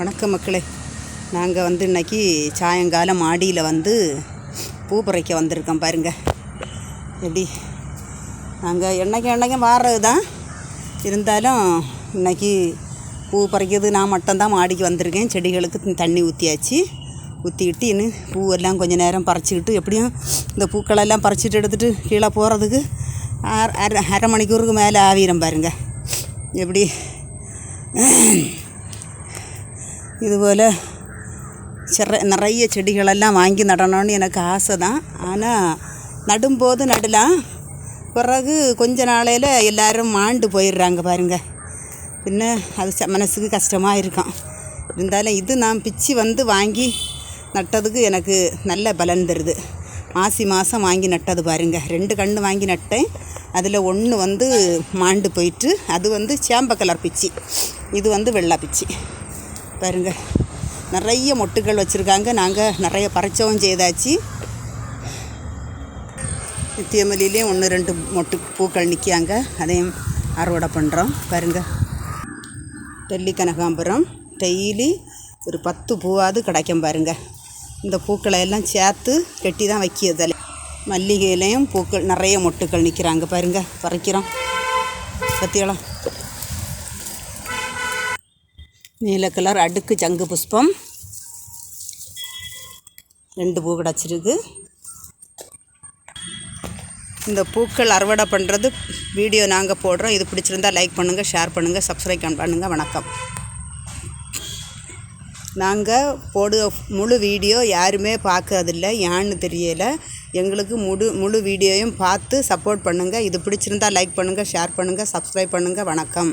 வணக்கம் மக்களே. நாங்கள் வந்து இன்றைக்கி சாயங்காலம் மாடியில் வந்து பூ பறிக்க வந்திருக்கோம் பாருங்க. எப்படி? நாங்கள் என்னைக்கு என்னைக்கு வாடுறது தான் இருந்தாலும் இன்றைக்கி பூ பறிக்கிறது நான் மட்டும்தான் மாடிக்கு வந்திருக்கேன். செடிகளுக்கு தண்ணி ஊற்றியாச்சு ஊற்றிக்கிட்டு இன்னும் பூவெல்லாம் கொஞ்சம் நேரம் பறிச்சிக்கிட்டு எப்படியும் இந்த பூக்களெல்லாம் பறிச்சிட்டு எடுத்துகிட்டு கீழே போகிறதுக்கு அரை அரை மணிக்கூருக்கு மேலே ஆவிரம் பாருங்க. எப்படி? இதுபோல் சிற நிறைய செடிகளெல்லாம் வாங்கி நடணும்னு எனக்கு ஆசை தான். ஆனால் நடும்போது நடலாம் பிறகு கொஞ்ச நாளையில் எல்லோரும் மாண்டு போயிடுறாங்க பாருங்க. பின்ன அது ச- மனசுக்கு கஷ்டமாக இருக்கும். இருந்தாலும் இது நான் பிச்சு வந்து வாங்கி நட்டதுக்கு எனக்கு நல்ல பலன் தருது. மாசி மாதம் வாங்கி நட்டது பாருங்க. ரெண்டு கன்று வாங்கி நட்டேன். அதில் ஒன்று வந்து மாண்டு போயிட்டு அது வந்து சேம்ப கலர் பிச்சி. இது வந்து வெள்ளை பிச்சி. பாருங்க. நிறைய மொட்டுகள் வச்சுருக்காங்க. நாங்கள் நிறைய பறிச்சவும் செய்தாச்சு. நித்தியமல்லியிலையும் ஒன்று ரெண்டு மொட்டு பூக்கள் நிற்காங்க அதையும் அறுவடை பண்ணுறோம் பாருங்க. டெல்லி கனகாம்பரம் டெய்லி ஒரு பத்து பூவாவது கிடைக்கும் பாருங்க. இந்த பூக்களை எல்லாம் சேர்த்து கட்டி தான் வைக்கிறதில்ல மல்லிகையிலையும் பூக்கள் நிறைய மொட்டுக்கள் நிற்கிறாங்க பாருங்க. பறிக்கிறோம். பத்தியலாம் நீல கலர் அடுக்கு சங்கு புஷ்பம். ரெண்டு பூ கிடச்சிருக்கு. இந்த பூக்கள் அறுவடை பண்ணுறது வீடியோ நாங்கள் போடுறோம். இது பிடிச்சிருந்தா லைக் பண்ணுங்கள் ஷேர் பண்ணுங்கள் சப்ஸ்கிரைப் பண்ணுங்கள் வணக்கம். நாங்கள் போடுற முழு வீடியோ யாருமே பார்க்கறதில்ல ஏன்னு தெரியலை. எங்களுக்கு முழு முழு வீடியோயும் பார்த்து சப்போர்ட் பண்ணுங்கள் இது பிடிச்சிருந்தா லைக் பண்ணுங்கள் ஷேர் பண்ணுங்கள் சப்ஸ்கிரைப் பண்ணுங்கள் வணக்கம்.